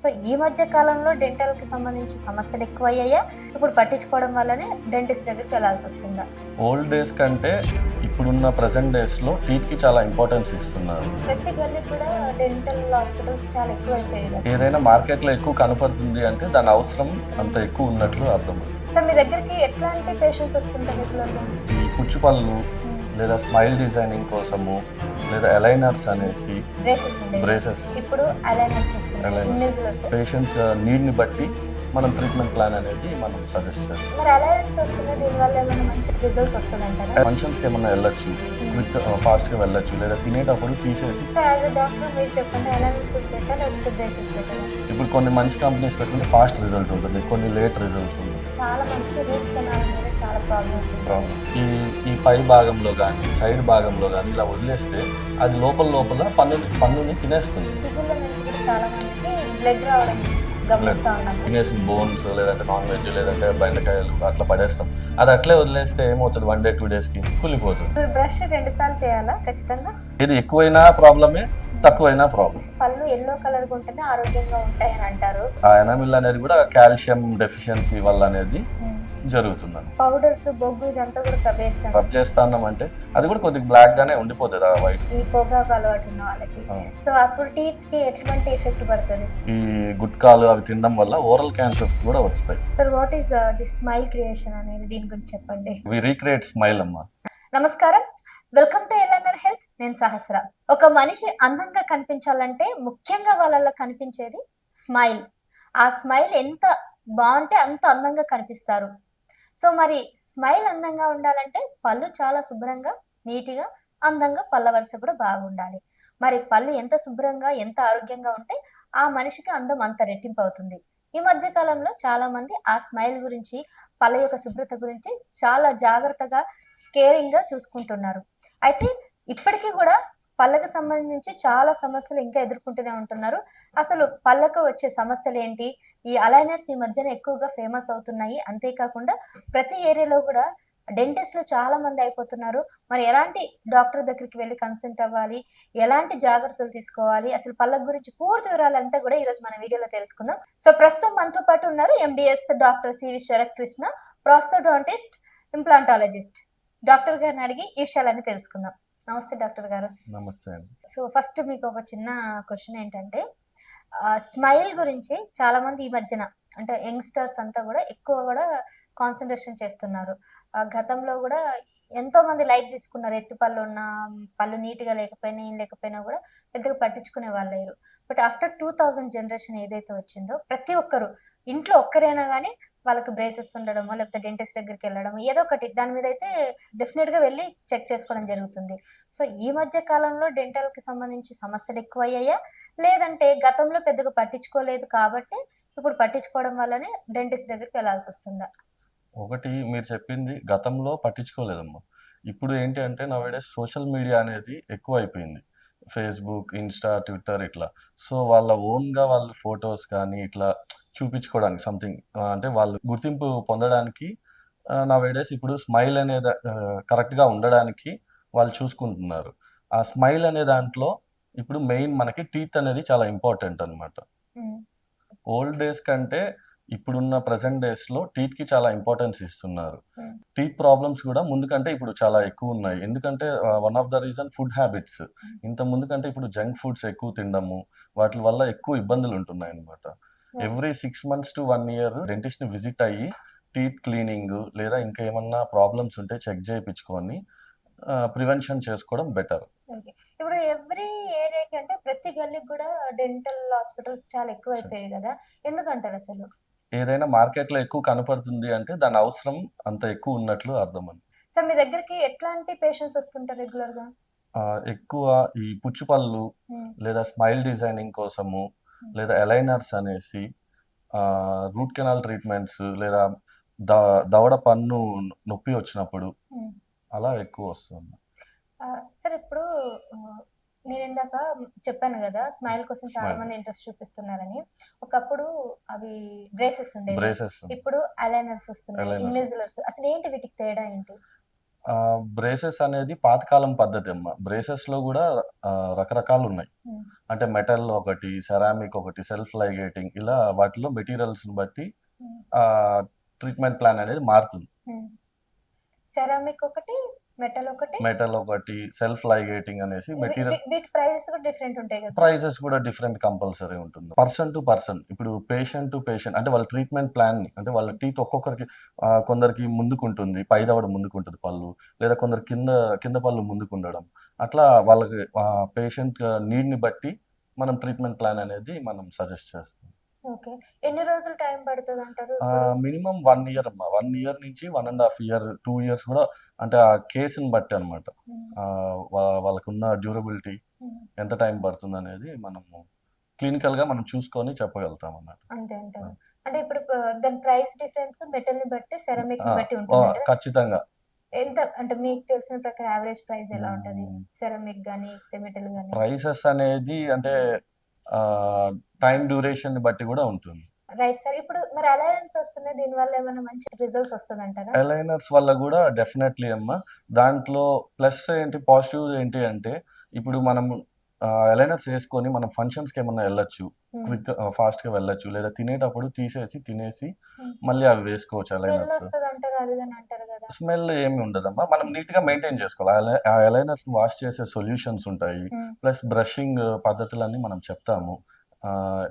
So ఈ మధ్య కాలంలో డెంటల్కి సంబంధించి సమస్యలు ఎక్కువయ్యాయా? ఇప్పుడు పట్టించుకోవడం వల్లనే డెంటిస్ట్ దగ్గరికి వెళ్ళాల్సి వస్తుందా? ఓల్డ్ డేస్ కంటే ఇప్పుడున్న ప్రజెంట్ డేస్లో టీత్కి చాలా ఇంపార్టెన్స్ ఇస్తున్నారు. ప్రతి గల్లీ కూడా డెంటల్ హాస్పిటల్స్ చాలా ఎక్కువైపోయాయి కదా. ఏదైనా మార్కెట్లో ఎక్కువ కనపడుతుంది అంటే దాని అవసరం అంత ఎక్కువ ఉన్నట్లు అర్థం సో మీ దగ్గరికి ఎట్లాంటి పేషెంట్స్ వస్తుంటారు రెగ్యులర్గా ఈ పుచ్చుపళ్ళు లేదా స్మైల్ డిజైనింగ్ కోసము లేదా అలైనర్స్ అనేసి బ్రేసెస్ ఇప్పుడు పేషెంట్ నీడ్ని బట్టి మనం ట్రీట్మెంట్ ప్లాన్ అనేది మనం సజెస్ట్ చేస్తాం. ఫంక్షన్స్కి ఏమన్నా వెళ్ళొచ్చు క్విక్ ఫాస్ట్గా వెళ్ళొచ్చు లేదా తినేటప్పుడు తీసేసి ఇప్పుడు కొన్ని మంచి కంపెనీస్ పెట్టుకుంటే ఫాస్ట్ రిజల్ట్ ఉంటుంది కొన్ని లేట్ రిజల్ట్ ఉంటుంది. చాలా మందికి రూట్ కెనాల్ మీద చాలా ప్రాబ్లమ్స్ ఉంటాయి ప్రాబ్లం ఈ ఈ పై భాగంలో కానీ సైడ్ భాగంలో కానీ ఇలా వదిలేస్తే అది లోపల లోపల పన్నుని పన్నుని తినేస్తుంది. చిగుళ్ళ నుంచి కూడా చాలా మందికి బ్లడ్ రావడం గమనిస్తా ఉన్నాము. తినేసిన బోన్స్ లేదంటే నాన్ వెజ్ లేదంటే బెండకాయలు అట్లా పడేస్తాం. అది అట్లే వదిలేస్తే ఏమవుతుంది? వన్ డే టూ డేస్కి కుళ్ళిపోతుంది. మీరు బ్రష్ రెండు సార్లు చేయాలా? ఖచ్చితంగా? ఇది ఎక్కువైనా ప్రాబ్లమే తక్కువైనా ప్రాబ్లం పళ్ళు ఎల్లో కలర్ ఉంటేనే ఆరోగ్యంగా ఉంటాయని అంటారు. ఆ ఎనామిల్ అనేది కూడా కాల్షియం డెఫిషియన్సీ వల్ల అనేది జరుగుతుంది పౌడర్స్ బొగ్గు ఇదంతా కూడా అండి రబ్ చేస్తాన్నాం అంటే అది కూడా కొద్దిగా బ్లాక్ గానే ఉండిపోతుంది ఆ వైట్ ఈ పొగాకు అలవాటు ఉన్న వాళ్ళకి. సో అప్పుడు టీత్కి ఎటువంటి ఎఫెక్ట్ పడుతుంది? ఈ గుట్కాలు అవి తినడం వల్ల ఓరల్ క్యాన్సర్స్ కూడా వస్తాయి. Sir what is the smile creation అనేది? దీని గురించి చెప్పండి. వి రీక్రియేట్ స్మైల్ అమ్మా. నమస్కారం. వెల్కమ్ టు ఎల్ఎన్ఆర్ హెల్త్ నేను సహస్ర. ఒక మనిషి అందంగా కనిపించాలంటే ముఖ్యంగా వాళ్ళలో కనిపించేది స్మైల్. ఆ స్మైల్ ఎంత బాగుంటే అంత అందంగా కనిపిస్తారు. సో మరి స్మైల్ అందంగా ఉండాలంటే పళ్ళు చాలా శుభ్రంగా నీటిగా అందంగా పళ్ళ వరుస కూడా బాగుండాలి. మరి పళ్ళు ఎంత శుభ్రంగా ఎంత ఆరోగ్యంగా ఉంటే ఆ మనిషికి అందం అంత రెట్టింపు అవుతుంది. ఈ మధ్య కాలంలో చాలా మంది ఆ స్మైల్ గురించి పళ్ళ యొక్క శుభ్రత గురించి చాలా జాగ్రత్తగా కేరింగ్గా చూసుకుంటున్నారు. అయితే ఇప్పటికీ కూడా పళ్ళకు సంబంధించి చాలా సమస్యలు ఇంకా ఎదుర్కొంటూనే ఉంటున్నారు. అసలు పళ్ళకు వచ్చే సమస్యలు ఏంటి? ఈ అలైనర్స్ ఈ మధ్యన ఎక్కువగా ఫేమస్ అవుతున్నాయి. అంతేకాకుండా ప్రతి ఏరియాలో కూడా డెంటిస్ట్లు చాలా మంది అయిపోతున్నారు. మరి ఎలాంటి డాక్టర్ దగ్గరికి వెళ్ళి కన్సల్ట్ అవ్వాలి? ఎలాంటి జాగ్రత్తలు తీసుకోవాలి? అసలు పళ్ళ గురించి పూర్తి వివరాలంతా కూడా ఈరోజు మన వీడియోలో తెలుసుకుందాం. సో ప్రస్తుతం మనతో పాటు ఉన్నారు M D S doctor C V Sarath Krishna prosthodontist implantologist. Doctor గారిని అడిగి ఈ విషయాలన్నీ తెలుసుకుందాం. నమస్తే డాక్టర్ గారు. నమస్తే సో ఫస్ట్ మీకు ఒక చిన్న క్వశ్చన్ ఏంటంటే స్మైల్ గురించి చాలా మంది ఈ మధ్యన అంటే యంగ్స్టర్స్ అంతా కూడా ఎక్కువ కూడా కాన్సన్ట్రేషన్ చేస్తున్నారు. గతంలో కూడా ఎంతో మంది లైట్ తీసుకున్నారు. ఎత్తు పళ్ళు ఉన్న పళ్ళు నీట్గా లేకపోయినా ఏం లేకపోయినా కూడా పెద్దగా పట్టించుకునే వాళ్ళు లేరు. But after two thousand generation ఏదైతే వచ్చిందో ప్రతి ఒక్కరు ఇంట్లో ఒక్కరైనా కానీ వాళ్ళకి బ్రేసెస్ ఉండడమో లేకపోతే డెంటిస్ట్ దగ్గరికి వెళ్ళడం ఏదో ఒకటి. దాని మీద అయితే డెఫినెట్గా వెళ్ళి చెక్ చేసుకోవడం జరుగుతుంది. సో ఈ మధ్య కాలంలో డెంటల్కి సంబంధించి సమస్యలు ఎక్కువయ్యాయా? లేదంటే గతంలో పెద్దగా పట్టించుకోలేదు కాబట్టి ఇప్పుడు పట్టించుకోవడం వల్లనే డెంటిస్ట్ దగ్గరికి వెళ్ళాల్సి వస్తుందా? ఒకటి మీరు చెప్పింది గతంలో పట్టించుకోలేదమ్మా. ఇప్పుడు ఏంటి అంటే నవేడేస్ సోషల్ మీడియా అనేది ఎక్కువ అయిపోయింది ఫేస్బుక్ ఇన్స్టా ట్విట్టర్ ఇట్లా. సో వాళ్ళ ఓన్గా వాళ్ళ ఫొటోస్ కానీ ఇట్లా చూపించుకోవడానికి సంథింగ్ అంటే వాళ్ళు గుర్తింపు పొందడానికి నవేడేస్ ఇప్పుడు స్మైల్ అనేది కరెక్ట్గా ఉండడానికి వాళ్ళు చూసుకుంటున్నారు. ఆ స్మైల్ అనే దాంట్లో ఇప్పుడు మెయిన్ మనకి టీత్ అనేది చాలా ఇంపార్టెంట్ అనమాట ఓల్డ్ డేస్ కంటే ఇప్పుడున్న ప్రజెంట్ డేస్లో టీత్కి చాలా ఇంపార్టెన్స్ ఇస్తున్నారు. టీత్ ప్రాబ్లమ్స్ కూడా ముందు కంటే ఇప్పుడు చాలా ఎక్కువ ఉన్నాయి. ఎందుకంటే one of the reason food habits ఇంత ముందు కంటే ఇప్పుడు జంక్ ఫుడ్స్ ఎక్కువ తినడము వాటి వల్ల ఎక్కువ ఇబ్బందులు ఉంటున్నాయి అనమాట every six months to one year డెంటిస్ట్ని visit అయ్యి టీత్ క్లీనింగ్ లేదా ఇంకా ఏమన్నా ప్రాబ్లమ్స్ ఉంటే చెక్ చేయించుకొని ప్రివెన్షన్ చేసుకోవడం బెటర్. ఇప్పుడు ఎవ్రీ ఏరియాకి అంటే ప్రతి గల్లీకి కూడా డెంటల్ హాస్పిటల్స్ చాలా ఎక్కువ అయిపోయాయి కదా. ఎందుకంటారు అసలు? ఏదైనా మార్కెట్లో ఎక్కువ కనపడుతుంది అంటే దాని అవసరం అంత ఎక్కువ ఉన్నట్లు అర్థం అని సో మీ దగ్గరికి ఎట్లాంటి పేషెంట్స్ వస్తుంటారు రెగ్యులర్గా ఎక్కువ ఈ పుచ్చుపళ్ళు ఉమ్, లేదా స్మైల్ డిజైనింగ్ కోసము లేదా అలైనర్స్ అనేసి రూట్ కెనాల్ ట్రీట్మెంట్స్ లేదా ద దవడ పన్ను నొప్పి వచ్చినప్పుడు. అలా ఎక్కువ వస్తుంది సరే ఇప్పుడు నేను ఇందాక చెప్పాను కదా స్మైల్ కోసం చాలా. మంది ఇంట్రెస్ట్ చూపిస్తున్నారని ఒకప్పుడు అవి బ్రేసెస్ ఉండేవి ఇప్పుడు అలైనర్స్ వస్తున్నాయి. ఇన్విజిలర్స్ అసలు ఏంటి వీటికి తేడా ఏంటి బ్రేసెస్ అనేది పాతకాలం పద్ధతి అమ్మ బ్రేసెస్లో కూడా రకరకాలు ఉన్నాయి. అంటే మెటల్ ఒకటి సెరామిక్ ఒకటి సెల్ఫ్ లైగేటింగ్ ఇలా వాటిలో మెటీరియల్స్ బట్టి. ట్రీట్మెంట్ ప్లాన్ అనేది మారుతుంది సెరామిక్ ఒకటి మెటల్ ఒకటి. మెటల్ ఒకటి సెల్ఫ్ లైగేటింగ్ అనేసి మెటీరియల్ వీటి ప్రైజెస్ కూడా డిఫరెంట్ ఉంటాయి కదా ప్రైజెస్ కూడా డిఫరెంట్ కంపల్సరీ ఉంటుంది. పర్సన్ టు పర్సన్ ఇప్పుడు పేషెంట్ టు పేషెంట్ అంటే వాళ్ళ ట్రీట్మెంట్ ప్లాన్ని అంటే వాళ్ళ టీత్ ఒక్కొక్కరికి కొందరికి ముందుకుంటుంది. పైదవడ ముందుకుంటుంది పళ్ళు లేదా కొందరు కింద కింద పళ్ళు ముందుకు ఉండడం అట్లా వాళ్ళకి పేషెంట్ నీడ్ని బట్టి మనం ట్రీట్మెంట్ ప్లాన్ అనేది మనం సజెస్ట్ చేస్తాం. ఓకే. ఎన్ని రోజులు టైం పడుతుంది అంటారు మినిమం వన్ ఇయర్ అమ్మా. వన్ ఇయర్ నుంచి one and half year two years కూడా అంటే ఆ కేసుని బట్టి అనమాట వాళ్ళకున్న డ్యూరబిలిటీ ఎంత టైం పడుతుంది అనేది మనము క్లినికల్గా మనం చూసుకొని చెప్పగలుగుతాం అన్నమాట అంతే అంటారు అంటే ఇప్పుడు దాని ప్రైస్ డిఫరెన్స్ మెటల్ని బట్టి సెరామిక్ని బట్టి ఉంటుంది? ఖచ్చితంగా. ఎంత అంటే మీకు తెలిసిన ప్రకారం యావరేజ్ ప్రైస్ ఎలా ఉంటది. సెరామిక్ గానీ మెటల్ గానీ? ప్రైసెస్ అనేది అంటే టైం డ్యూరేషన్ బట్టి కూడా ఉంటుంది. రైట్ సార్ ఇప్పుడు మరి అలయన్స్ వస్తున్నాయి దీని వల్ల ఏమైనా మంచి రిజల్ట్స్ వస్తుంది అంటారా అలైనర్స్ వల్ల కూడా డెఫినెట్లీ అమ్మ. దాంట్లో ప్లస్ ఏంటి పాజిటివ్ ఏంటి అంటే ఇప్పుడు మనం అలైనర్స్ వేసుకొని మనం ఫంక్షన్స్కి ఏమన్నా వెళ్ళొచ్చు క్విక్ ఫాస్ట్గా వెళ్ళొచ్చు లేదా తినేటప్పుడు తీసేసి తినేసి Hmm. మళ్ళీ అవి వేసుకోవచ్చు అలైనర్స్ స్మెల్ ఏమి ఉండదమ్మా. మనం నీట్గా మెయింటైన్ చేసుకోవాలి. ఆ అలైనర్స్ వాష్ చేసే సొల్యూషన్స్ ఉంటాయి. ప్లస్ బ్రషింగ్ పద్ధతులన్నీ మనం చెప్తాము.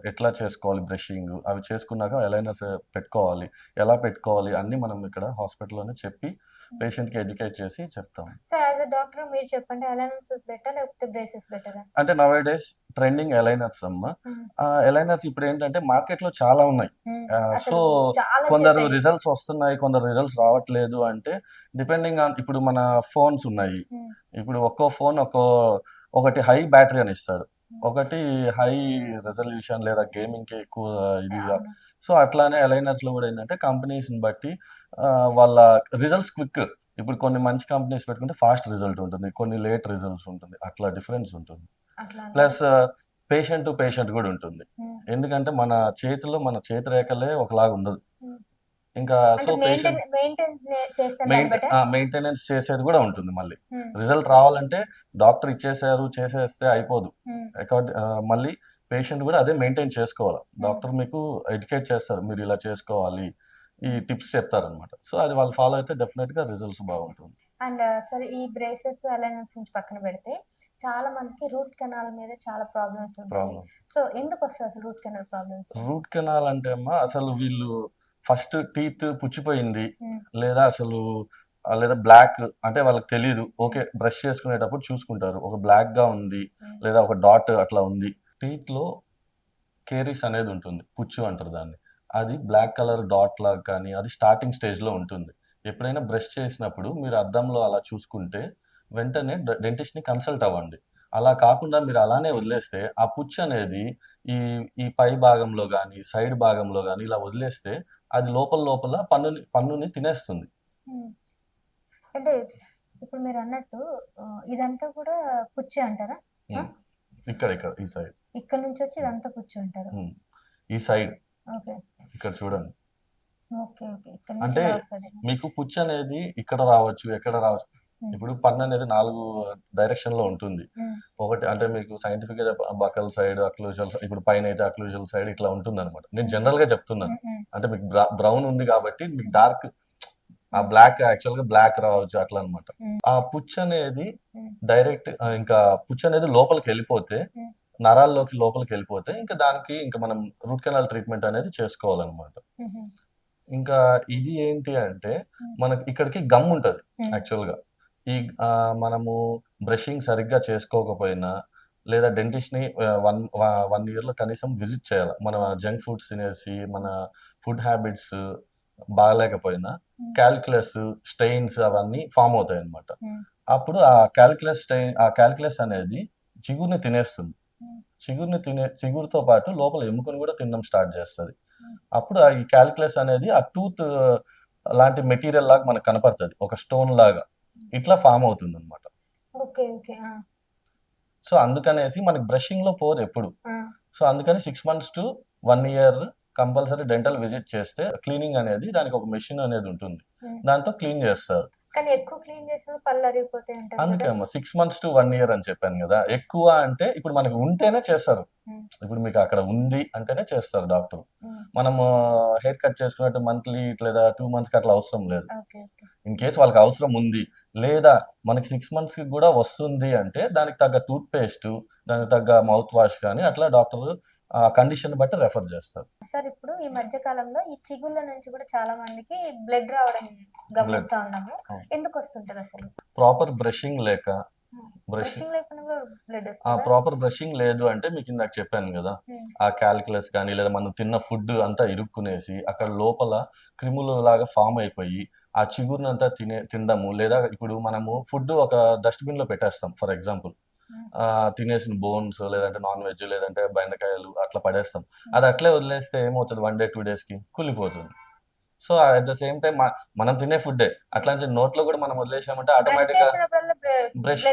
ఎట్లా చేసుకోవాలి బ్రషింగ్ అవి చేసుకున్నాక అలైనర్స్ పెట్టుకోవాలి. ఎలా పెట్టుకోవాలి? అన్ని మనం ఇక్కడ హాస్పిటల్లోనే చెప్పి పేషెంట్కి ఎడ్యుకేట్ చేసి చెప్తాము. సో యాజ్ అ డాక్టర్ మీరు చెప్పండి అలయన్స్ బెటర్ లేకపోతే బ్రేసెస్ బెటరా? అంటే నవ్ డేస్ ట్రెండింగ్ అలైనర్స్ అమ్మ. మ్మ్. అలైనర్స్ ఇప్పుడు ఏంటంటే మార్కెట్లో చాలా ఉన్నాయి. సో కొందరు. రిజల్ట్స్ వస్తున్నాయి కొందరు రిజల్ట్స్ రావట్లేదు అంటే డిపెండింగ్ ఆన్ ఇప్పుడు మన ఫోన్స్ ఉన్నాయి. ఇప్పుడు ఒక్కో ఫోన్ ఒక్కో ఒకటి హై బ్యాటరీ అని ఇస్తాడు. ఒకటి హై రెజల్యూషన్ లేదా గేమింగ్కి ఎక్కువ ఇది. సో అట్లానే అలైనర్స్లో కూడా ఏంటంటే కంపెనీస్ని బట్టి వాళ్ళ రిజల్ట్స్ క్విక్ ఇప్పుడు కొన్ని మంచి కంపెనీస్ పెట్టుకుంటే ఫాస్ట్ రిజల్ట్ ఉంటుంది. కొన్ని లేట్ రిజల్ట్స్ ఉంటుంది. అట్లా డిఫరెన్స్ ఉంటుంది. ప్లస్ పేషెంట్ టు పేషెంట్ కూడా ఉంటుంది. మ్మ్. ఎందుకంటే మన చేతిలో మన చేతి రేఖలే ఒకలాగా ఉండదు. మ్మ్. ఇంకా సో పేషెంట్ మెయింటెనెన్స్ చేసేది కూడా ఉంటుంది మళ్ళీ. రిజల్ట్ రావాలంటే డాక్టర్ ఇచ్చేసారు చేసేస్తే అయిపోదు. మళ్ళీ పేషెంట్ కూడా అదే మెయింటైన్ చేసుకోవాలి. డాక్టర్ మీకు ఎడ్యుకేట్ చేస్తారు. మీరు ఇలా చేసుకోవాలి. ఈ టిప్స్ చెప్తారనమాట సో అది వాళ్ళు ఫాలో అయితే డెఫినెట్గా రిజల్ట్స్ బాగుంటుంది. అండ్ సరే ఈ బ్రేసెస్ అలైనర్స్ నుంచి పక్కన పెడితే చాలా మందికి రూట్ కెనాల్ మీద చాలా ప్రాబ్లమ్స్ ఉంటాయి. సో ఎందుకు వస్తుంది అసలు root canal problems? Root canal అంటే అమ్మా అసలు వీళ్ళు ఫస్ట్ టీత్ పుచ్చిపోయింది. Hmm. లేదా అసలు లేదా బ్లాక్ అంటే వాళ్ళకి తెలియదు ఓకే బ్రష్ చేసుకునేటప్పుడు చూసుకుంటారు. ఒక బ్లాక్గా ఉంది Hmm. లేదా ఒక డాట్ అట్లా ఉంది. టీత్లో కేరీస్ అనేది ఉంటుంది. పుచ్చు అంటారు దాన్ని. అది బ్లాక్ కలర్ డాట్ లాగా కానీ అది స్టార్టింగ్ స్టేజ్లో ఉంటుంది. ఎప్పుడైనా బ్రష్ చేసినప్పుడు మీరు అద్దంలో అలా చూసుకుంటే వెంటనే డెంటిస్ట్ని కన్సల్ట్ అవ్వండి. అలా కాకుండా మీరు అలానే వదిలేస్తే ఆ పుచ్చు అనేది ఈ ఈ పై భాగంలో కానీ సైడ్ భాగంలో కానీ ఇలా వదిలేస్తే అది లోపల లోపల పన్నుని పన్నుని తినేస్తుంది. అంటే ఇప్పుడు మీరు అన్నట్టు ఇదంతా కూడా పుచ్చి అంటారా. ఇక్కడ ఇక్కడ ఈ సైడ్ ఇక్కడ నుంచి వచ్చి ఇదంతా పుచ్చి అంటారు. ఈ సైడ్ ఇక్కడ చూడండి అంటే మీకు పుచ్చు అనేది ఇక్కడ రావచ్చు ఎక్కడ రావచ్చు. ఇప్పుడు పన్ను అనేది నాలుగు డైరెక్షన్లో ఉంటుంది. ఒకటి అంటే మీకు సైంటిఫిక్గా బకల్ సైడ్ అక్లూజల్ ఇప్పుడు పైన అయితే అక్లూజల్ సైడ్ ఇట్లా ఉంటుంది అనమాట నేను జనరల్గా చెప్తున్నాను అంటే మీకు బ్రౌన్ ఉంది కాబట్టి మీకు డార్క్ ఆ బ్లాక్ యాక్చువల్గా బ్లాక్ రావచ్చు అట్లా అనమాట. ఆ పుచ్చు అనేది. డైరెక్ట్ ఇంకా పుచ్చు అనేది లోపలికి వెళ్ళిపోతే. నరాల్లోకి లోపలికి వెళ్ళిపోతే ఇంకా దానికి ఇంకా మనం రూట్ కెనాల్ ట్రీట్మెంట్ అనేది చేసుకోవాలన్నమాట ఇంకా ఇది ఏంటి అంటే. మనకి ఇక్కడికి గమ్ ఉంటది ఉమ్. యాక్చువల్గా ఈ మనము బ్రషింగ్ సరిగ్గా చేసుకోకపోయినా లేదా డెంటిస్ట్ని వన్ వన్ ఇయర్లో కనీసం విజిట్ చేయాలి మన జంక్ ఫుడ్స్ తినేసి మన ఫుడ్ హ్యాబిట్స్ బాగలేకపోయినా. క్యాల్కులస్ స్టెయిన్స్ అవన్నీ ఫామ్ అవుతాయి అన్నమాట ఉమ్. అప్పుడు ఆ క్యాల్కులస్ స్టెయిన్ ఆ క్యాల్కులస్ అనేది చిగురుని తినేస్తుంది. చిగురుని తినే చిగురుతో పాటు లోపల ఎముకను కూడా తినడం స్టార్ట్ చేస్తుంది. అప్పుడు ఆ ఈ క్యాల్కులస్ అనేది ఆ టూత్ లాంటి మెటీరియల్ లాగా మనకు కనపడుతుంది. ఒక స్టోన్ లాగా. ఇట్లా ఫామ్ అవుతుంది అనమాట సో అందుకనేసి మనకి బ్రషింగ్లో పోదు ఎప్పుడు. సో అందుకని six months to one year compulsory dental visit చేస్తే క్లీనింగ్ అనేది దానికి ఒక మెషిన్ అనేది ఉంటుంది. దాంతో క్లీన్ చేస్తారు. కానీ ఎక్కువ క్లీన్ చేసిన పళ్ళు అరిగిపోతాయి అంటారు అందుకే అమ్మ six months to one year అని చెప్పాను కదా. ఎక్కువ అంటే ఇప్పుడు మనకి ఉంటేనే చేస్తారు. ఇప్పుడు మీకు అక్కడ ఉంది అంటేనే చేస్తారు డాక్టర్. మనము హెయిర్ కట్ చేసుకున్నట్టు మంత్లీ లేదా టూ మంత్స్కి అట్లా అవసరం లేదు. ఇన్ కేస్ వాళ్ళకి అవసరం ఉంది లేదా మనకి సిక్స్ మంత్స్కి కూడా వస్తుంది అంటే దానికి తగ్గ టూత్ పేస్ట్ దానికి తగ్గ మౌత్ వాష్ కానీ అట్లా డాక్టర్ ఆ కండిషన్ బట్టి రెఫర్ చేస్తారు. సార్ ఇప్పుడు ఈ మధ్య కాలంలో ఈ చిగుళ్ళ నుంచి కూడా చాలా మందికి బ్లడ్ రావడం గమనిస్తా ఉన్నాము. ఎందుకు వస్తుంటది అసలు? ప్రాపర్ బ్రషింగ్ లేక బ్రషింగ్ ప్రాపర్ బ్రషింగ్ లేదు అంటే మీకు ఇందాక చెప్పాను కదా. ఆ క్యాలిక్యులస్ కానీ లేదా మనం తిన్న ఫుడ్ అంతా ఇరుక్కునేసి అక్కడ లోపల క్రిములు లాగా ఫామ్ అయిపోయి ఆ చిగురునంతా తినే తినడము లేదా ఇప్పుడు మనము ఫుడ్ ఒక డస్ట్బిన్లో పెట్టేస్తాం ఫర్ ఎగ్జాంపుల్. తినేసిన బోన్స్ లేదంటే నాన్ వెజ్ లేదంటే బెండకాయలు అట్లా పడేస్తాం. అది అట్లే వదిలేస్తే ఏమవుతుంది? వన్ డే టూ డేస్కి కుళ్ళిపోతుంది. So at the same time మనం తినే ఫుడ్డే. అట్లాంటి నోట్లో కూడా మనం వదిలేసామంటే బ్రష్ ఆటోమేటిక్గా చేసినప్పుడల్లా బ్రష్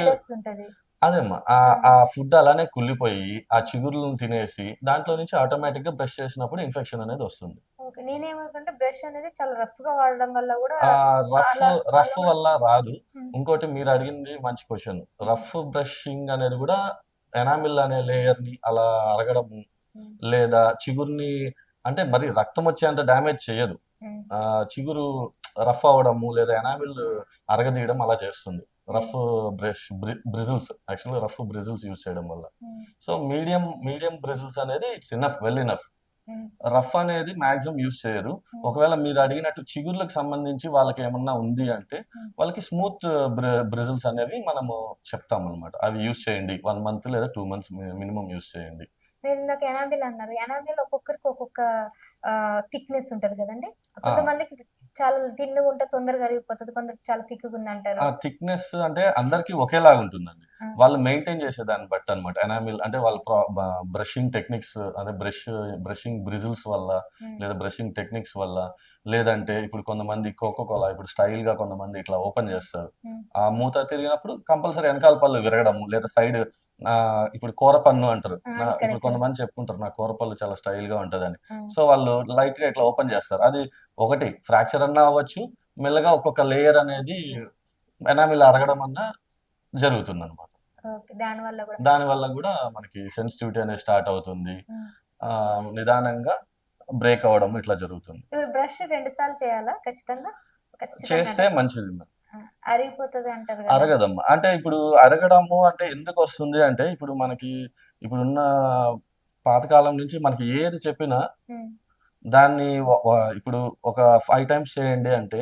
అదేమ్మా ఆ ఆ ఫుడ్ అలానే కుళ్ళిపోయి ఆ చిగురులను తినేసి దాంట్లో నుంచి ఆటోమేటిక్గా బ్రష్ చేసినప్పుడు ఇన్ఫెక్షన్ అనేది వస్తుంది. ఓకే నేనేమనుకుంటే బ్రష్ అనేది చాలా రఫ్గా వాడడం వల్ల కూడా ఆ రఫ్ అలా- రఫ్ అలా వల్ల రాదు. ఇంకోటి మీరు అడిగింది మంచి క్వశ్చన్. రఫ్ బ్రషింగ్ అనేది కూడా ఎనామిల్ అనే లేయర్ని అలా అరగడము ఉమ్, లేదా చిగురుని అంటే మరి రక్తం వచ్చేంత డ్యామేజ్ చేయదు. ఉమ్, ఆ చిగురు రఫ్ అవ్వడము లేదా ఎనామిల్ అరగదీయడం అలా చేస్తుంది. Rough brush bristles. యాక్చువల్గా రఫ్ బ్రిజిల్స్ యూజ్ చేయడం వల్ల. Um, so medium medium bristles అనేది it's enough well enough. Um, rough అనేది మాక్సిమం యూజ్ చేయరు. ఉమ్. ఒకవేళ మీరు అడిగినట్టు చిగుర్లకు సంబంధించి వాళ్ళకి ఏమన్నా ఉంది అంటే Hmm. వాళ్ళకి స్మూత్ బ్రిజిల్స్ అనేవి మనము చెప్తాం అనమాట అవి యూజ్ చేయండి. వన్ మంత్ లేదా టూ మంత్స్ మినిమం యూజ్ చేయండి. మీరు ఇందాక ఎనామిల్ అన్నారు. ఎనామిల్ ఒక్కొక్కరికి ఒక్కొక్క థిక్నెస్ ఉంటది కదండి. కొంతమందికి చాలా తిన్నుగా ఉంటే తొందరగా అరిగిపోతుంది కొందరికి చాలా తిక్కుగా ఉంది అంటారు ఆ థిక్నెస్ అంటే అందరికి ఒకేలాగా ఉంటుందండి. వాళ్ళు మెయింటైన్ చేసే దాన్ని బట్టి అనమాట ఎనామిల్ అంటే వాళ్ళ బ్రషింగ్ టెక్నిక్స్ అదే బ్రష్ బ్రషింగ్ బ్రిజిల్స్ వల్ల లేదా బ్రషింగ్ టెక్నిక్స్ వల్ల లేదంటే ఇప్పుడు కొంతమంది కోకో కోలా ఇప్పుడు స్టైల్గా కొంతమంది ఇట్లా ఓపెన్ చేస్తారు. ఆ మూత తిరిగినప్పుడు కంపల్సరీ వెనకాల పళ్ళు విరగడము లేదా సైడ్ ఇప్పుడు కూర పన్ను అంటారు. ఇప్పుడు. కొంతమంది చెప్పుకుంటారు నా కూర పళ్ళు చాలా స్టైల్గా ఉంటదని సో వాళ్ళు లైట్గా ఇట్లా ఓపెన్ చేస్తారు. అది ఒకటి ఫ్రాక్చర్ అన్నా అవ్వచ్చు మెల్లగా ఒక్కొక్క లేయర్ అనేది ఎనామిల్ అరగడం అన్నా జరుగుతుంది అనమాట దాని వల్ల కూడా. మనకి సెన్సిటివిటీ అనేది స్టార్ట్ అవుతుంది. నిదానంగా బ్రేక్ అవ్వడం ఇట్లా జరుగుతుంది. బ్రష్ రెండు సార్లు చేయాలా? ఖచ్చితంగా? చేస్తే మంచిది అరిగిపోతుంది అంటారు కదా. అరగదమ్మా. అంటే ఇప్పుడు అరగడము అంటే ఎందుకు వస్తుంది అంటే ఇప్పుడు మనకి ఇప్పుడున్న పాతకాలం నుంచి మనకి ఏది చెప్పినా దాన్ని ఇప్పుడు ఒక ఫైవ్ టైమ్స్ చేయండి అంటే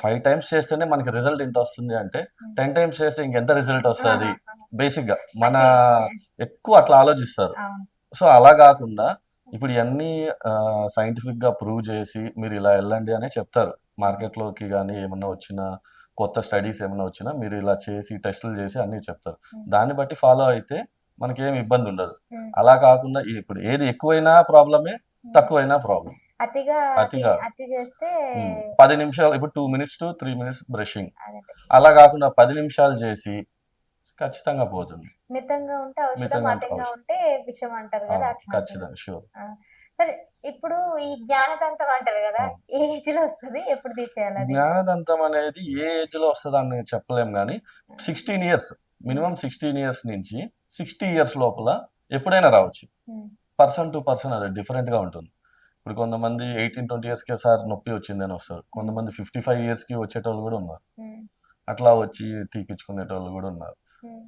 ఫైవ్ టైమ్స్ చేస్తేనే మనకి రిజల్ట్ ఎంత వస్తుంది అంటే. టెన్ టైమ్స్ చేస్తే ఇంకెంత రిజల్ట్ వస్తుంది? బేసిక్గా మన ఎక్కువ అట్లా ఆలోచిస్తారు. సో అలా కాకుండా ఇప్పుడు ఇవన్నీ సైంటిఫిక్గా ప్రూవ్ చేసి మీరు ఇలా వెళ్ళండి అనే చెప్తారు. మార్కెట్లోకి కానీ ఏమన్నా వచ్చినా కొత్త స్టడీస్ ఏమైనా వచ్చినా మీరు ఇలా చేసి టెస్టులు చేసి అన్ని చెప్తారు. దాన్ని బట్టి ఫాలో అయితే మనకేం ఇబ్బంది ఉండదు. అలా కాకుండా ఇప్పుడు ఏది ఎక్కువైనా ప్రాబ్లమే. తక్కువైనా ప్రాబ్లం అతిగా పది నిమిషాలు ఇప్పుడు two minutes to three minutes brushing. అలా కాకుండా పది నిమిషాలు చేసి ఖచ్చితంగా పోతుంది. మితంగా ఉంటే ఔషధం మితంగా ఉంటే అతిగా ఔషధం. ఉంటే విషం అంటారు. కదా. ఖచ్చితంగా షూర్ సరే ఇప్పుడు ఈ జ్ఞానదంతం అంటారు కదా. ఏ ఏజ్లో వస్తుంది? ఎప్పుడు తీసేయాలి జ్ఞానదంతం అనేది ఏ ఏజ్లో వస్తుంది అని చెప్పలేం కానీ sixteen years minimum sixteen years నుంచి సిక్స్టీ ఇయర్స్ లోపల ఎప్పుడైనా రావచ్చు. పర్సన్ టు పర్సన్ అది డిఫరెంట్గా ఉంటుంది. ఇప్పుడు కొంతమంది ఎయిటీన్ ట్వంటీ ఇయర్స్కి సార్ నొప్పి వచ్చింది అని వస్తారు. కొంతమంది ఫిఫ్టీ ఫైవ్ ఇయర్స్కి వచ్చేటోళ్ళు కూడా ఉన్నారు. ఉమ్, అట్లా వచ్చి తీపిచ్చుకునేటోళ్ళు కూడా ఉన్నారు. ఉమ్.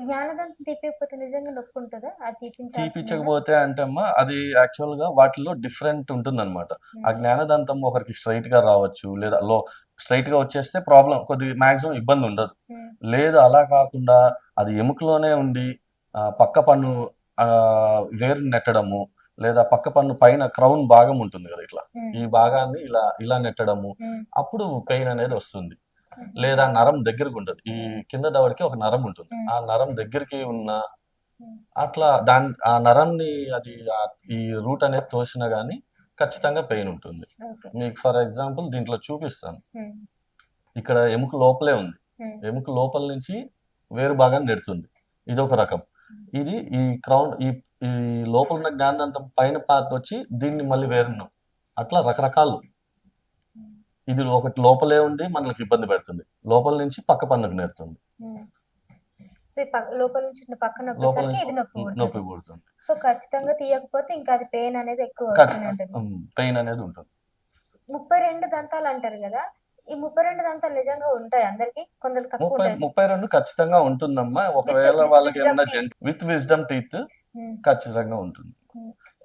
జ్ఞానదంతం నిజంగా నొప్పి ఉంటుందా అది? తీపిచ్చకపోతే అంటే అమ్మా అది యాక్చువల్గా వాటిలో డిఫరెంట్ ఉంటుంది అనమాట ఆ జ్ఞానదంతం ఒకరికి స్ట్రైట్గా రావచ్చు లేదా లో స్ట్రైట్గా వచ్చేస్తే ప్రాబ్లం కొద్దిగా మాక్సిమం ఇబ్బంది ఉండదు. లేదు అలా కాకుండా అది ఎముకలోనే ఉండి పక్క పన్ను వేరు నెట్టడము లేదా పక్క పన్ను పైన క్రౌన్ భాగం ఉంటుంది కదా ఇట్లా. ఈ భాగాన్ని ఇలా ఇలా నెట్టడము అప్పుడు పెయిన్ అనేది వస్తుంది. లేదా నరం దగ్గరకు ఉంటుంది ఈ కింద దవడికి ఒక నరం ఉంటుంది. ఉమ్. ఆ నరం దగ్గరికి ఉన్న ఉమ్. అట్లా దాని ఆ నరంని అది ఈ రూట్ అనేది తోసినా గానీ ఖచ్చితంగా పెయిన్ ఉంటుంది. మీకు ఫర్ ఎగ్జాంపుల్ దీంట్లో చూపిస్తాను. ఇక్కడ ఎముక లోపలే ఉంది. ఎముక లోపల నుంచి వేరు భాగాన్ని నెడుతుంది. ఇది ఒక రకం ఇది ఈ క్రౌన్ ఈ ఈ లోపల ఉన్న జ్ఞానంతం పైన పార్ట్ వచ్చి దీన్ని మళ్ళీ వేరును అట్లా రకరకాలు. ఇది ఒకటి లోపలే ఉండి మనకి ఇబ్బంది పెడుతుంది. లోపల నుంచి పక్క పన్నుకు నేరుతుంది. పక్క- లోపల నుంచి ఇది నొప్పి పుడుతుంది. సో ఖచ్చితంగా తీయకపోతే ఇంకా అది పెయిన్ అనేది ఎక్కువ పెయిన్ అనేది ఉంటుంది. ముప్పై రెండు దంతాలు అంటారు కదా ఈ ముప్పై రెండు దంతాలు నిజంగా ఉంటాయి అందరికి? కొందరు తక్కువ ముప్పై రెండు ఖచ్చితంగా ఉంటుందమ్మా. ఒకవేళ వాళ్ళకి. విత్ విజ్డమ్ టీత్ ఖచ్చితంగా ఉంటుంది.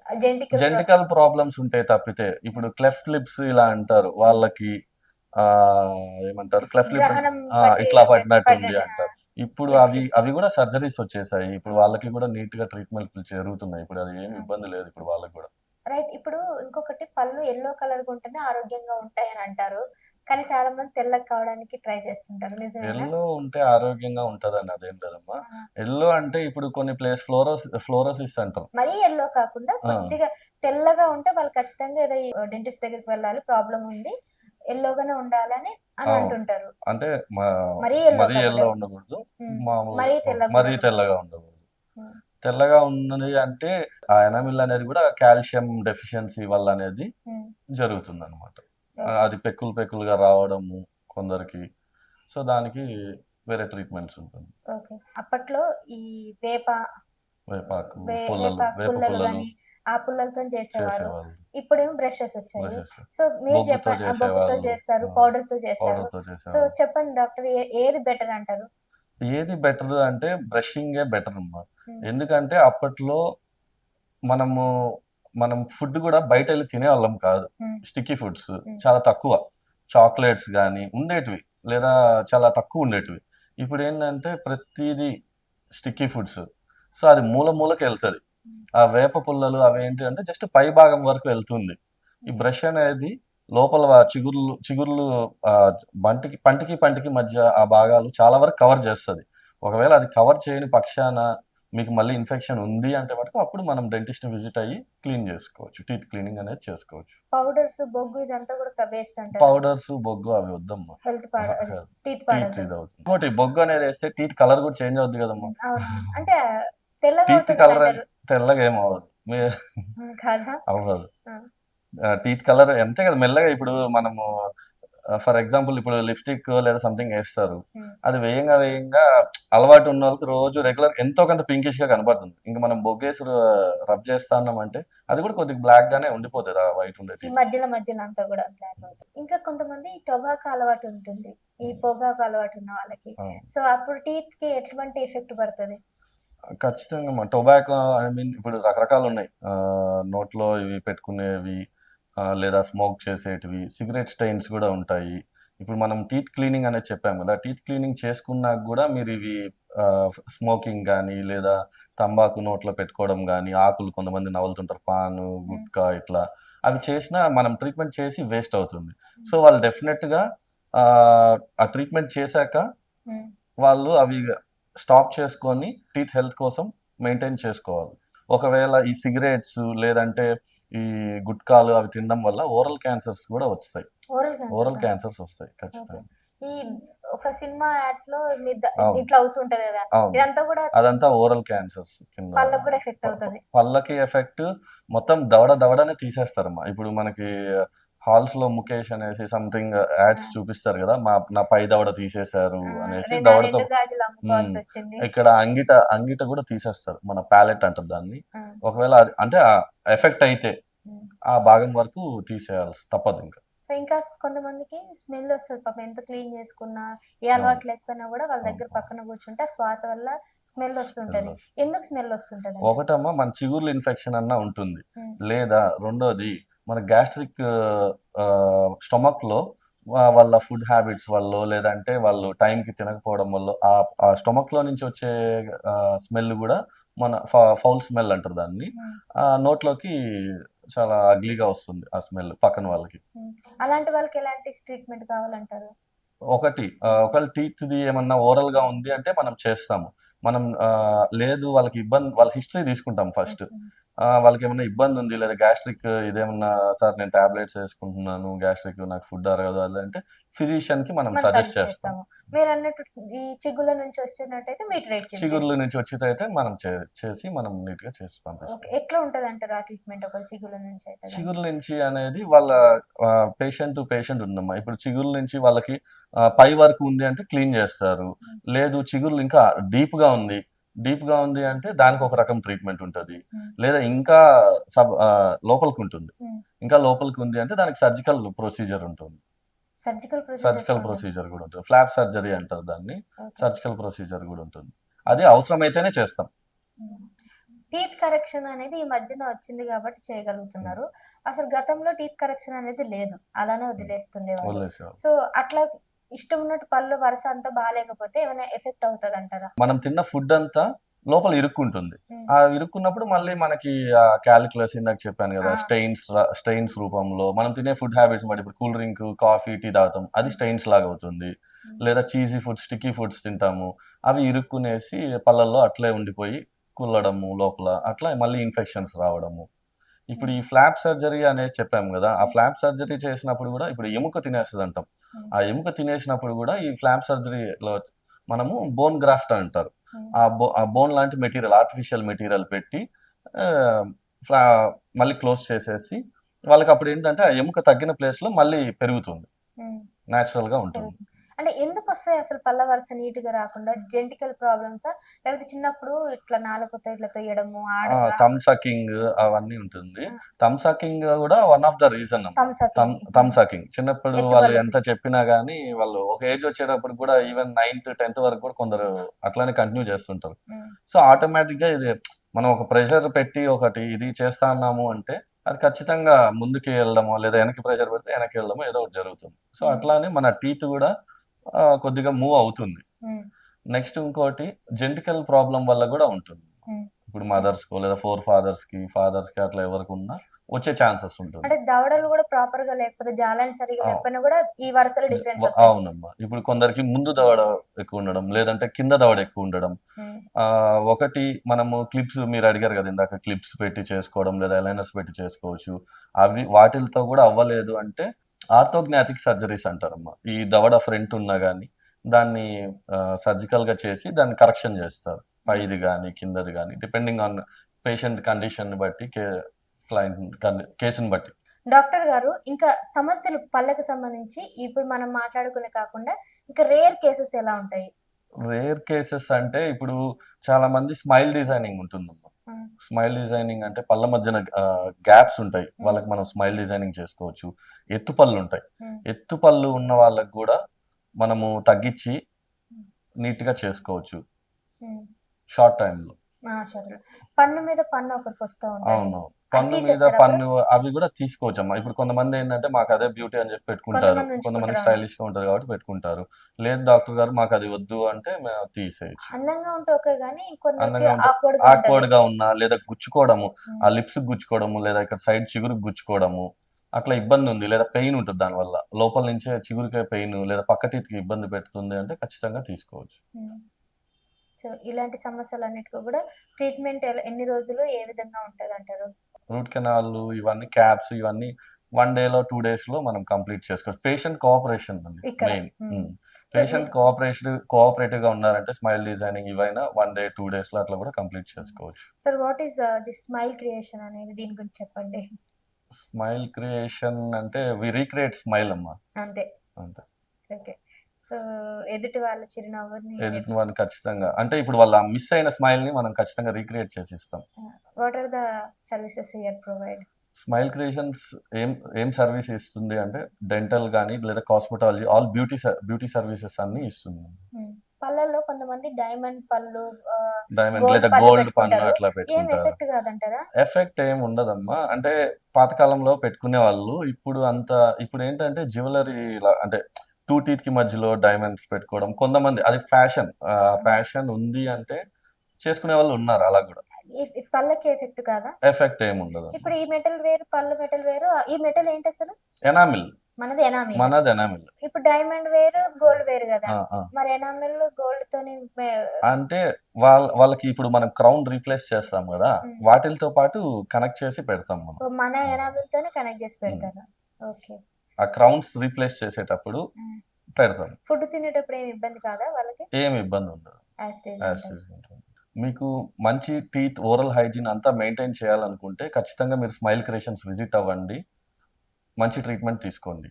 జెంటికల్ ప్రాబ్లమ్స్ ఉంటే తప్పితే ఇప్పుడు క్లెఫ్ట్ లిప్స్ ఇలా అంటారు వాళ్ళకి ఆ ఏమంటారు క్లెఫ్ట్ లిప్ ఇట్లా పడినట్టుంది పడినట్టు. అంటారు ఇప్పుడు అవి. అవి కూడా సర్జరీస్ వచ్చేసాయి ఇప్పుడు వాళ్ళకి కూడా నీట్గా ట్రీట్మెంట్ జరుగుతున్నాయి ఇప్పుడు అది ఏమి ఇబ్బంది లేదు ఇప్పుడు వాళ్ళకి కూడా రైట్ ఇప్పుడు ఇంకొకటి పళ్ళు ఎల్లో కలర్గా ఉంటేనే ఆరోగ్యంగా ఉంటాయి అని అంటారు కానీ చాలా మంది తెల్లగా కావడానికి ట్రై చేస్తుంటారు ఎల్లో ఉంటే ఆరోగ్యంగా ఉంటదని అదేం లేదమ్మా ఎల్లో అంటే ఇప్పుడు కొన్ని ప్లేస్ ఫ్లోరోస్ ఫ్లోరోసిస్ అంటారు మరీ ఎల్లో కాకుండా. కొద్దిగా తెల్లగా ఉంటే వాళ్ళు ఖచ్చితంగా ఏదో డెంటిస్ట్ దగ్గరికి వెళ్ళాలి ప్రాబ్లం ఉంది ఎల్లోగానే ఉండాలని అని. అంటుంటారు అంటే మరీ. ఎల్లో ఉండకూడదు మరీ తెల్లగా ఉండకూడదు. తెల్లగా ఉన్నది అంటే ఆ ఎనామిల్ అనేది కూడా కాల్షియం డెఫిషియన్సీ వల్ల అనేది. జరుగుతుంది అనమాట. అది పెక్కులు పెక్కులుగా రావడము కొందరికి. సో దానికి వేరే ట్రీట్మెంట్స్ ఉంటుంది. ఓకే. అప్పట్లో ఈ వేప వేపాకు వే- పుల్లలు వేప పుల్లలు పుల్లలు కానీ ఆ పుల్లలతో చేసేవారు. చేసేవాళ్ళు. ఇప్పుడేమో బ్రషెస్ వచ్చాయి. సో మీరు బొగ్గుతో చెప్పండి ఆ బొగ్గుతో చేసేవాళ్ళు. చేస్తారు. పౌడర్తో చేస్తారు. సో చేసేవాళ్ళు. చెప్పండి డాక్టర్ ఏ- ఏది బెటర్ అంటారు? ఏది బెటర్ అంటే బ్రషింగే బెటర్ అమ్మా. ఎందుకంటే అప్పట్లో మనము మనం ఫుడ్ కూడా బయట వెళ్ళి తినేవాళ్ళం కాదు. స్టిక్కీ ఫుడ్స్ చాలా తక్కువ. చాక్లెట్స్ కానీ ఉండేటివి లేదా చాలా తక్కువ ఉండేటివి. ఇప్పుడు ఏంటంటే ప్రతిదీ స్టిక్కీ ఫుడ్స్ సో అది మూల మూలకి వెళ్తుంది. ఆ వేప పుల్లలు అవి ఏంటి అంటే జస్ట్ పై భాగం వరకు వెళ్తుంది. ఈ బ్రష్ అనేది లోపల చిగుర్లు చిగుర్లు బంటికి పంటికి పంటికి మధ్య ఆ భాగాలు చాలా వరకు కవర్ చేస్తుంది. ఒకవేళ అది కవర్ చేయని పక్షాన మీకు మళ్ళీ ఇన్ఫెక్షన్ ఉంది అంటే మటుకు అప్పుడు మనం డెంటిస్ట్ విజిట్ అయ్యి క్లీన్ చేసుకోవచ్చు. టీత్ క్లీనింగ్ అనేది చేసుకోవచ్చు. పౌడర్స్ బొగ్గు ఇదంతా కూడా వేస్ట్ అంటారు. పౌడర్స్ బొగ్గు అవి వద్దమ్మా. హెల్త్. టీత్ ఇంకోటి బొగ్గు అనేది వేస్తే టీత్ కలర్ కూడా చేంజ్ అవుద్ది కదమ్మా. అంటే తెల్లగా టీత్ కలర్ తెల్లగా ఏం అవ్వదు. అవ్వదు. టీత్ కలర్ అంతే కదా. మెల్లగా ఇప్పుడు మనము ఫర్ ఎగ్జాంపుల్ ఇప్పుడు లిప్స్టిక్ లేదా సంథింగ్ వేస్తారు. Hmm. అది వేయంగా వేయంగా అలవాటు ఉన్న వాళ్ళకి రోజు రెగ్యులర్ ఎంతో కొంత పింకిష్గా కనబడుతుంది ఇంకా మనం బొగ్గేసి రబ్ చేస్తా ఉన్నామంటే అది కూడా కొద్దిగా బ్లాక్ గానే ఉండిపోతుంది. ఆ వైట్ ఉండే ఈ teeth. మధ్యలో మధ్యలో అంతా కూడా బ్లాక్ అవుతుంది. ఇంకా కొంతమంది టొబాకో అలవాటు ఉంటుంది. ఈ పొగాకు అలవాటు ఉన్న వాళ్ళకి. సో అప్పుడు టీత్కి ఎటువంటి ఎఫెక్ట్ పడుతుంది? ఖచ్చితంగా టొబాకో ఐ మీన్ ఇప్పుడు రకరకాలు ఉన్నాయి. ఆ, నోట్లో ఇవి పెట్టుకునేవి లేదా స్మోక్ చేసేటివి సిగరెట్ స్టెయిన్స్ కూడా ఉంటాయి. ఇప్పుడు మనం టీత్ క్లీనింగ్ అనేది చెప్పాము కదా టీత్ క్లీనింగ్ చేసుకున్నాక కూడా మీరు ఇవి స్మోకింగ్ కానీ లేదా తంబాకు నోట్లో పెట్టుకోవడం కానీ ఆకులు కొంతమంది నవ్వులుతుంటారు పాను గుట్కా ఇట్లా అవి చేసినా మనం ట్రీట్మెంట్ చేసి వేస్ట్ అవుతుంది. సో వాళ్ళు డెఫినెట్గా ఆ ట్రీట్మెంట్ చేశాక ఉమ్, వాళ్ళు అవి స్టాప్ చేసుకొని టీత్ హెల్త్ కోసం మెయింటైన్ చేసుకోవాలి. ఒకవేళ ఈ సిగరెట్స్ లేదంటే ఈ గుట్కాలు అవి తినడం వల్ల ఓరల్ క్యాన్సర్స్ కూడా వస్తాయి ఓరల్ ఓరల్ క్యాన్సర్ క్యాన్సర్స్ వస్తాయి ఖచ్చితంగా. ఈ ఒక సినిమా యాడ్స్లో. ఇట్లా అవుతుంటది కదా? ఇదంతా కూడా అదంతా ఓరల్ క్యాన్సర్స్ కింద పళ్ళకు కూడా ఎఫెక్ట్ అవుతుంది. పళ్ళకి ఎఫెక్ట్ మొత్తం దవడ దవడనే తీసేస్తారమ్మా. ఇప్పుడు మనకి హాల్స్లో ముఖేష్ అనేసి సంథింగ్ యాడ్స్. చూపిస్తారు కదా మా నా పై దవడ తీసేశారు అనేసి దవడతో ఇక్కడ అంగిట అంగిట కూడా తీసేస్తారు మన ప్యాలెట్ అంటారు దాన్ని. ఒకవేళ అంటే ఎఫెక్ట్ అయితే. ఆ భాగం వరకు తీసేయాల్సి తప్పదు ఇంకా. సో ఇంకా కొంతమందికి స్మెల్ వస్తుంది పాపం ఎంత క్లీన్ చేసుకున్నా ఏ అలవాటు లేకపోయినా కూడా వాళ్ళ దగ్గర. పక్కన కూర్చుంటే శ్వాస వల్ల స్మెల్ వస్తుంటది. ఎందుకు స్మెల్ వస్తుంటది ఒకటమ్మా మన చిగుర్లు ఇన్ఫెక్షన్ అన్న ఉంటుంది. లేదా రెండోది మన గ్యాస్ట్రిక్ స్టమక్లో వా- వాళ్ళ ఫుడ్ హ్యాబిట్స్ వల్ల లేదంటే వాళ్ళు time కి తినకపోవడం వల్ల ఆ ఆ స్టమక్లో నుంచి వచ్చే స్మెల్ కూడా మన ఫౌల్ స్మెల్ అంటారు దాన్ని. ఆ. నోట్లోకి చాలా అగ్లీగా వస్తుంది ఆ స్మెల్ పక్కన వాళ్ళకి. అలాంటి వాళ్ళకి ఎలాంటి ట్రీట్మెంట్ కావాలంటారు? ఒకటి ఒకవేళ టీత్ ది ఏమన్నా ఓరల్గా ఉంది అంటే మనం చేస్తాము. మనం లేదు వాళ్ళకి ఇబ్బంది వాళ్ళ హిస్టరీ తీసుకుంటాం ఫస్ట్. వాళ్ళకి ఏమైనా ఇబ్బంది ఉంది లేదా గ్యాస్ట్రిక్ ఇదేమన్నా సార్ నేను టాబ్లెట్స్ వేసుకుంటున్నాను గ్యాస్ట్రిక్ నాకు ఫుడ్ అరగదు అది అంటే ఫిజిషియన్కి మనం సజెస్ట్ సజెస్ట్ చేస్తాం. చేస్తాము. మీరు అన్నట్టు ఈ చిగుళ్ళ నుంచి వచ్చినట్టయితే మీ ట్రీట్ చిగుర్ల నుంచి వచ్చితే మనం చేసి మనం నీట్గా చేసి ఓకే పంపిస్తాం ఎట్లా ఉంటది అంటారు ఆ ట్రీట్మెంట్ ఒక చిగుళ్ళ నుంచి అయితే? చిగురు నుంచి అనేది వాళ్ళ పేషెంట్ టు పేషెంట్ ఉందమ్మా. ఇప్పుడు చిగురు నుంచి వాళ్ళకి పై వరకు ఉంది అంటే క్లీన్ చేస్తారు. లేదు చిగురు ఇంకా డీప్గా ఉంది. డీప్గా ఉంది అంటే దానికి ఒక రకం ట్రీట్మెంట్ ఉంటుంది. లేదా ఇంకా సబ్ లోపలికి ఉంటుంది. ఇంకా లోపలికి ఉంది అంటే దానికి సర్జికల్ ప్రొసీజర్ ఉంటుంది. సర్జికల్ సర్జికల్ ప్రొసీజర్ కూడా ఉంటుంది. ఫ్లాప్ సర్జరీ అంటారు దాన్ని. సర్జికల్ ప్రొసీజర్ కూడా ఉంటుంది. అది అవసరమైతేనే చేస్తాం. టీత్ కరెక్షన్ అనేది ఈ మధ్యన వచ్చింది కాబట్టి చేయగలుగుతున్నారు. అసలు గతంలో టీత్ కరెక్షన్ అనేది లేదు. అలానే వదిలేస్తుండేవాళ్ళు. వదిలేసేవాళ్ళు. సో అట్లా ఇష్టం ఉన్నట్టు పళ్ళు వరుస అంతా బాగాలేకపోతే ఏమైనా ఎఫెక్ట్ అవుతుంది అంటారా మనం తిన్న ఫుడ్ అంతా లోపల ఇరుక్కుంటుంది Hmm. ఆ ఇరుక్కున్నప్పుడు మళ్ళీ మనకి ఆ క్యాలిక్యులస్ ఇందాక చెప్పాను కదా. స్టెయిన్స్ స్టెయిన్స్ రూపంలో మనం తినే ఫుడ్ హ్యాబిట్స్ బట్టి ఇప్పుడు కూల్ డ్రింక్ కాఫీ టీ తాగుతాం అది స్టెయిన్స్ లాగా అవుతుంది లేదా చీజీ ఫుడ్స్ స్టిక్కీ ఫుడ్స్ తింటాము అవి ఇరుక్కునేసి పళ్ళల్లో అట్లే ఉండిపోయి కుల్లడము లోపల అట్లా మళ్ళీ ఇన్ఫెక్షన్స్ రావడము ఇప్పుడు ఈ ఫ్లాప్ సర్జరీ అనేది చెప్పాము కదా ఆ ఫ్లాప్ సర్జరీ చేసినప్పుడు కూడా ఇప్పుడు ఎముక తినేస్తుంది అంటాం Hmm. ఆ ఎముక తినేసినప్పుడు కూడా ఈ ఫ్లాప్ సర్జరీలో మనము బోన్ గ్రాఫ్ట్ అంటారు Hmm. ఆ బో ఆ బోన్ లాంటి మెటీరియల్ ఆర్టిఫిషియల్ మెటీరియల్ పెట్టి ఫ్లా- మళ్ళీ క్లోజ్ చేసేసి వాళ్ళకి అప్పుడు ఏంటంటే ఆ ఎముక తగ్గిన ప్లేస్లో మళ్ళీ పెరుగుతుంది. ఉమ్. న్యాచురల్గా ఉంటుంది అంటే ఎందుకు వస్తాయి అసలు పళ్ళ వరుస నీట్గా రాకుండా? Genetical problems? లేకపోతే చిన్నప్పుడు ఇట్లా నాలుగుతో ఇట్లా తొయ్యడము ఆడ థమ్ సకింగ్ అవన్నీ ఉంటుంది. థమ్ సకింగ్ కూడా one of the reason. Thumb sucking చిన్నప్పుడు వాళ్ళు. ఎంత చెప్పినా గానీ వాళ్ళు ఒక ఏజ్ వచ్చేటప్పుడు కూడా ఈవెన్ నైన్త్ టెన్త్ వరకు కూడా కొందరు అట్లానే కంటిన్యూ చేస్తుంటారు. సో ఆటోమేటిక్గా ఇది మనం ఒక ప్రెషర్ పెట్టి ఒకటి ఇది చేస్తా అన్నాము అంటే అది ఖచ్చితంగా ముందుకి వెళ్ళడమో లేదా వెనక్కి ప్రెషర్ పెడితే వెనక్కి వెళ్ళడమో ఏదో ఒకటి జరుగుతుంది. సో. అట్లానే మన టీత్ కూడా కొద్దిగా మూవ్ అవుతుంది. నెక్స్ట్ ఇంకోటి జెంటికల్ ప్రాబ్లం వల్ల కూడా ఉంటుంది. Hmm. ఇప్పుడు మదర్స్ కో లేదా ఫోర్ ఫాదర్స్కి ఫాదర్స్కి అట్లా ఎవరికి ఉన్నా వచ్చే ఛాన్సెస్ ఉంటుంది. అంటే దవడలు కూడా ప్రాపర్గా లేకపోతే జాలని సరిగా. లేకపోయినా కూడా ఈ వరుసలో డిఫరెన్స్ అవునమ్మా. ఇప్పుడు కొందరికి ముందు దవడ ఎక్కువ ఉండడం లేదంటే కింద దవడ ఎక్కువ ఉండడం. ఆ, ఒకటి మనము క్లిప్స్ మీరు అడిగారు కదా ఇందాక క్లిప్స్ పెట్టి చేసుకోవడం లేదా ఎలైనర్స్ పెట్టి చేసుకోవచ్చు. అవి వాటిలతో కూడా అవ్వలేదు అంటే ఆర్థోగ్నాటిక్ సర్జరీస్ అంటారమ్మా. ఈ దవడ ఫ్రంట్ ఉన్నా కానీ దాన్ని సర్జికల్గా చేసి దాన్ని కరెక్షన్ చేస్తారు. పైది కానీ కిందది కానీ డిపెండింగ్ ఆన్ పేషెంట్ కండిషన్ బట్టి క్లయింట్ కేసుని బట్టి. డాక్టర్ గారు ఇంకా సమస్యలు పళ్ళకు సంబంధించి ఇప్పుడు మనం మాట్లాడుకునే కాకుండా ఇంకా రేర్ కేసెస్ ఎలా ఉంటాయి? రేర్ కేసెస్ అంటే ఇప్పుడు చాలా మంది స్మైల్ డిజైనింగ్ ఉంటుందమ్మా. స్మైల్ డిజైనింగ్ అంటే పళ్ళ మధ్యన గ్యాప్స్ ఉంటాయి. వాళ్ళకి మనం స్మైల్ డిజైనింగ్ చేసుకోవచ్చు. ఎత్తు పళ్ళు ఉంటాయి. ఉమ్. ఎత్తు పళ్ళు ఉన్న వాళ్ళకి కూడా మనము తగ్గించి నీట్గా చేసుకోవచ్చు. షార్ట్ టైంలో పన్ను మీద పన్ను ఒకరికి వస్తూ అవును పన్ను మీద పన్ను అవి కూడా తీసుకోవచ్చు అమ్మా ఇప్పుడు కొంతమంది ఏంటంటే మాకు అదే బ్యూటీ అని చెప్పి పెట్టుకుంటారు. కొంతమంది స్టైలిష్గా ఉంటది కాబట్టి పెట్టుకుంటారు. లేదు డాక్టర్ గారు మాకు అది వద్దు అంటే తీసేయచ్చు. అందంగా ఉంటే ఓకే కానీ ఆక్వర్డ్. గా ఉన్నా లేదా గుచ్చుకోవడము. ఆ లిప్స్ గుచ్చుకోవడము లేదా ఇక్కడ సైడ్ చిగురు గుచ్చుకోవడము అట్లా ఇబ్బంది ఉంది లేదా పెయిన్ ఉంటుంది దానివల్ల లోపల నుంచే చిగురికే పెయిన్ లేదా పక్క టీత్కి ఇబ్బంది పెడుతుంది అంటే ఖచ్చితంగా తీసుకోవచ్చు. సో ఇలాంటి సమస్యలన్నిటికీ కూడా ట్రీట్మెంట్ ఎన్ని రోజులు ఏ విధంగా ఉంటది అంటారు రూట్ కెనాల్ ఇవన్నీ క్యాప్స్ ఇవన్నీ వన్ డేలో టూ డేస్లో మనం కంప్లీట్ చేసుకోవచ్చు. పేషెంట్ కోఆపరేషన్ ఉంది. మెయిన్. పేషెంట్ కోఆపరేషన్ కోఆపరేటివ్గా ఉన్నారంటే స్మైల్ డిజైనింగ్ ఇవైనా వన్ డే టూ డేస్లో అట్లా కూడా కంప్లీట్ చేసుకోవచ్చు. Sir what is the smile creation అనేది దీని గురించి చెప్పండి. స్మైల్ క్రియేషన్ అంటే వి రీక్రియేట్ స్మైల్ అమ్మా. అంతే. అంతే. ఓకే. సో ఎదుటి వాళ్ళ చిరునవ్వుని ఎదుటి వాళ్ళని ఖచ్చితంగా. అంటే ఇప్పుడు వాళ్ళ మిస్ అయిన స్మైల్ని మనం ఖచ్చితంగా రీక్రియేట్ చేసి ఇస్తాం what are the services here provide smile creations ఏం ఏం సర్వీస్ ఇస్తుంది అంటే డెంటల్ కానీ లేదా cosmetology all beauty beauty services అన్ని ఇస్తుంది. పళ్ళల్లో కొంతమంది డైమండ్ పళ్ళు డైమండ్ లేదా గోల్డ్ పన్ను. అట్లా పెట్టుకుంటారు. ఎఫెక్ట్ ఏం ఉండదమ్మా. అంటే పాతకాలంలో పెట్టుకునే వాళ్ళు ఇప్పుడు అంత ఇప్పుడు ఏంటంటే జ్యువెలరీ అంటే టూ టీత్కి మధ్యలో డైమండ్స్ పెట్టుకోవడం. కొంతమంది అది ఫ్యాషన్ ఫ్యాషన్ ఉంది అంటే చేసుకునే వాళ్ళు ఉన్నారు అలా కూడా. పళ్ళకి ఎఫెక్ట్ కాదా? ఎఫెక్ట్ ఏం ఉండదు. ఇప్పుడు ఈ మెటల్ వేరు పళ్ళు మెటల్ వేరు ఈ మెటల్ ఏంటి అసలు? ఎనామిల్ మనది ఎనామిల్ మనది ఎనామిల్ ఇప్పుడు డైమండ్ వేరు గోల్డ్ వేరు కదా. మరి ఎనామిల్ గోల్డ్ తోని అంటే వాళ్ళ వాళ్ళకి ఇప్పుడు మనం క్రౌన్ రీప్లేస్ చేస్తాం కదా మ్మ్. వాటిలతో పాటు కనెక్ట్ చేసి పెడతాం మనం. మన ఎనామిల్ తోనే కనెక్ట్ చేసి పెడతారు? ఓకే. ఆ క్రౌన్స్ రీప్లేస్ చేసేటప్పుడు. పెడతాం. ఫుడ్ తినేటప్పుడు ఏమి ఇబ్బంది కాదా వాళ్ళకి? ఏం ఇబ్బంది ఉండదు. మీకు మంచి టీత్ ఓరల్ హైజీన్ అంతా మెయింటైన్ చేయాలనుకుంటే ఖచ్చితంగా మీరు స్మైల్ క్రియేషన్స్ విజిట్ అవ్వండి. మంచి ట్రీట్మెంట్ తీసుకోండి.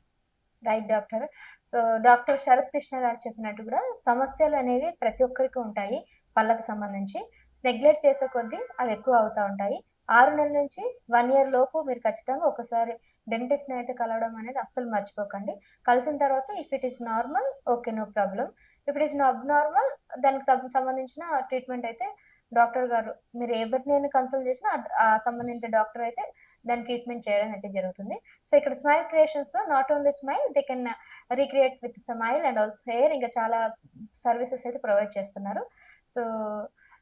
Right doctor. So doctor Sharath Krishna గారు చెప్పినట్టు కూడా సమస్యలు అనేవి ప్రతి ఒక్కరికి ఉంటాయి పళ్ళకు సంబంధించి. నెగ్లెక్ట్ చేసే కొద్దీ అవి ఎక్కువ అవుతూ ఉంటాయి. ఆరు నెలల నుంచి వన్ ఇయర్ లోపు మీరు ఖచ్చితంగా ఒకసారి డెంటిస్ట్ని అయితే కలవడం అనేది అస్సలు మర్చిపోకండి. కలిసిన తర్వాత if it is normal okay no problem if it is normal దానికి సంబంధించిన ట్రీట్మెంట్ అయితే డాక్టర్ గారు మీరు ఎవరినైనా కన్సల్ట్ చేసినా ఆ- సంబంధించిన డాక్టర్ అయితే దాని ట్రీట్మెంట్ చేయడం అయితే జరుగుతుంది. సో ఇక్కడ smile క్రియేషన్స్లో not only smile they can recreate with smile and also hair ఇంకా చాలా సర్వీసెస్ అయితే ప్రొవైడ్ చేస్తున్నారు. సో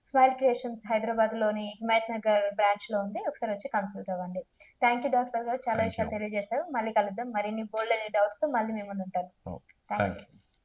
స్మైల్ క్రియేషన్స్ హైదరాబాద్లోని హిమాయత్ నగర్ బ్రాంచ్లో ఉంది. ఒకసారి వచ్చి కన్సల్ట్ అవ్వండి. థ్యాంక్ యూ డాక్టర్ గారు. చాలా విషయాలు. తెలియజేశారు. మళ్ళీ కలుద్దాం. మరిన్ని బోల్డ్ అనే డౌట్స్ మళ్ళీ మేము ఉంటాను. Thank you